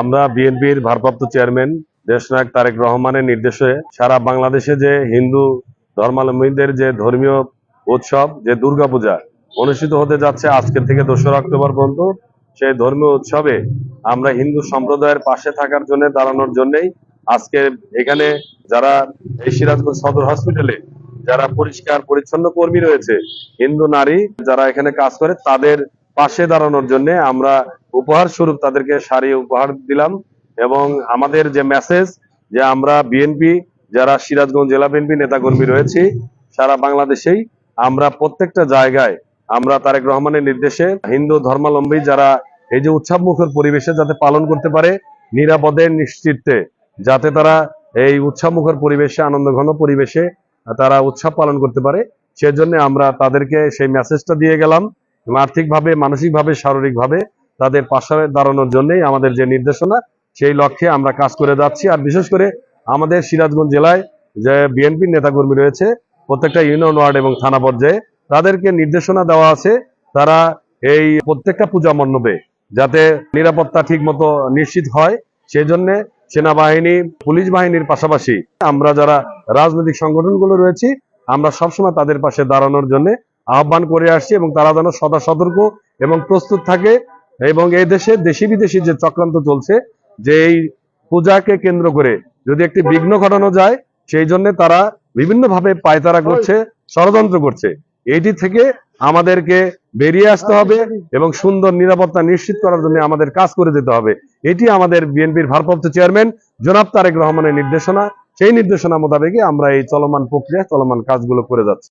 আমরা বিএনপির ভারপ্রাপ্ত চেয়ারম্যান দেশনায়ক তারেক রহমানের নির্দেশে সারা বাংলাদেশে যে হিন্দু ধর্মাবলম্বীদের যে ধর্মীয় উৎসব, যে দুর্গাপূজা অনুষ্ঠিত হতে যাচ্ছে আজকের থেকে দোসরা অক্টোবর পর্যন্ত, সেই ধর্মীয় উৎসবে আমরা হিন্দু সম্প্রদায়ের পাশে থাকার জন্য দাঁড়ানোর জন্যই আজকে এখানে যারা এই সিরাজগঞ্জ সদর হসপিটালে যারা পরিষ্কার পরিচ্ছন্ন কর্মী রয়েছে, হিন্দু নারী যারা এখানে কাজ করে, তাদের পাশে দাঁড়ানোর জন্য আমরা উপহার স্বরূপ তাদেরকে শাড়ি উপহার দিলাম এবং আমাদের যে মেসেজ যে আমরা বিএনপি যারা সিরাজগঞ্জ জেলা বিএনপি নেতাকর্মী রয়েছি, সারা বাংলাদেশেই আমরা প্রত্যেকটা জায়গায় আমরা তারেক রহমানের নির্দেশে হিন্দু ধর্মাবলম্বী যারা এই যে উৎসব মুখর পরিবেশে যাতে পালন করতে পারে, নিরাপদে নিশ্চিতে যাতে তারা এই উৎসব মুখর পরিবেশে, আনন্দ ঘন পরিবেশে তারা উৎসব পালন করতে পারে, সেজন্য আমরা তাদেরকে সেই মেসেজটা দিয়ে গেলাম। আর্থিকভাবে, মানসিকভাবে, শারীরিকভাবে তাদের পাশে দাঁড়ানোর জন্যই আমাদের যে নির্দেশনা, সেই লক্ষ্যে আমরা কাজ করে যাচ্ছি। আর বিশেষ করে আমাদের সিরাজগঞ্জ জেলায় যে বিএনপির নেতাকর্মী রয়েছে, প্রত্যেকটা ইউনিয়ন ওয়ার্ড এবং থানা পর্যায়ে তাদেরকে নির্দেশনা দেওয়া আছে। তারা এই প্রত্যেকটা পূজা মণ্ডপে যাতে নিরাপত্তা ঠিক মতো নিশ্চিত হয়। সেই সেজন্য সেনাবাহিনী, পুলিশ বাহিনীর পাশাপাশি আমরা যারা রাজনৈতিক সংগঠনগুলো রয়েছি, আমরা সবসময় তাদের পাশে দাঁড়ানোর জন্য আহ্বান করে আসছি এবং তারা যেন সদা সতর্ক এবং প্রস্তুত থাকে এবং এই দেশে দেশি বিদেশি যে চক্রান্ত চলছে, যে এই পূজাকে কেন্দ্র করে যদি একটি বিঘ্ন ঘটানো যায়, সেই জন্য তারা বিভিন্নভাবে পায়তারা করছে, ষড়যন্ত্র করছে। এইটি থেকে আমাদেরকে বেরিয়ে আসতে হবে এবং সুন্দর নিরাপত্তা নিশ্চিত করার জন্য আমাদের কাজ করে দিতে হবে। এটি আমাদের বিএনপির ভারপ্রাপ্ত চেয়ারম্যান জনাব তারেক রহমানের নির্দেশনা। সেই নির্দেশনা মোতাবেকই আমরা এই চলমান প্রক্রিয়া, চলমান কাজগুলো করে যাচ্ছি।